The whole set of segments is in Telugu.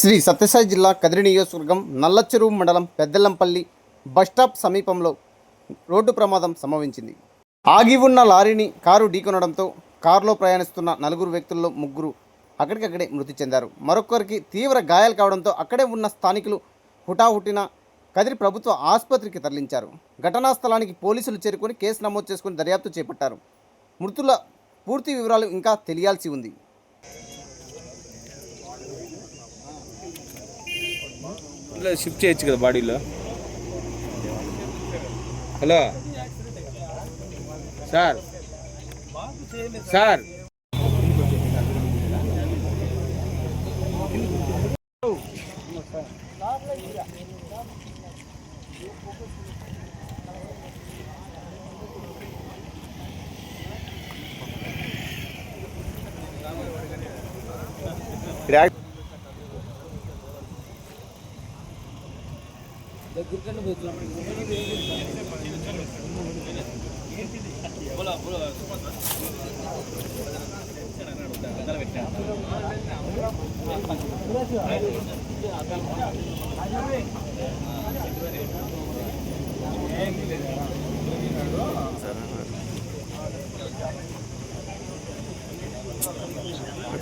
శ్రీ సత్యసాయి జిల్లా కదిరి నియోజకవర్గం నల్లచెరువు మండలం పెద్దలంపల్లి బస్టాప్ సమీపంలో రోడ్డు ప్రమాదం సంభవించింది. ఆగి ఉన్న లారీని కారు ఢీకొనడంతో కారులో ప్రయాణిస్తున్న నలుగురు వ్యక్తుల్లో ముగ్గురు అక్కడికక్కడే మృతి చెందారు. మరొకరికి తీవ్ర గాయాలు కావడంతో అక్కడే ఉన్న స్థానికులు హుటాహుటిన కదిరి ప్రభుత్వ ఆసుపత్రికి తరలించారు. ఘటనా స్థలానికి పోలీసులు చేరుకొని కేసు నమోదు చేసుకుని దర్యాప్తు చేపట్టారు. మృతుల పూర్తి వివరాలు ఇంకా తెలియాల్సి ఉంది. ఇట్లా షిఫ్ట్ చేయొచ్చు కదా బాడీలో హలో సార్ సార్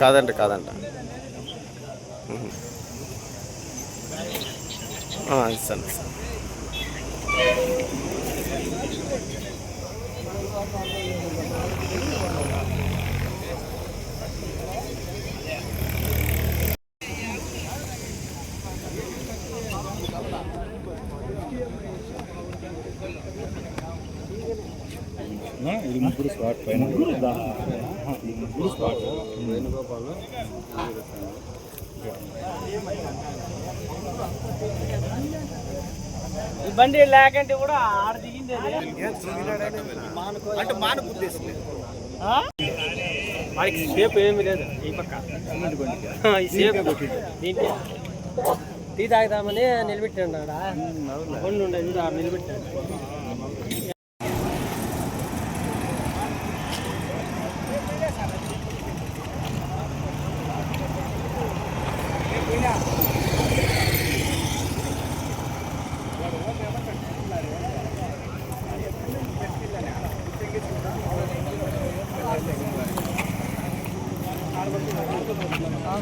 కాదంట కాదంట ఇస్తాను ఇస్తాను. ఇది ముగ్గురు స్పాట్ పైన. ముగ్గురు స్పాట్ ఈ ఇబ్బంది లేకంటే కూడా ఆడ దిగింది అంటే మాన వాడికి సేపు ఏమి లేదు. ఈ పక్క. దీంట్లో టీ తాగుదామని నిలబెట్టాడు ఆడ బండ్లు ఉండే నిలబెట్టాడు Yeah. ஆ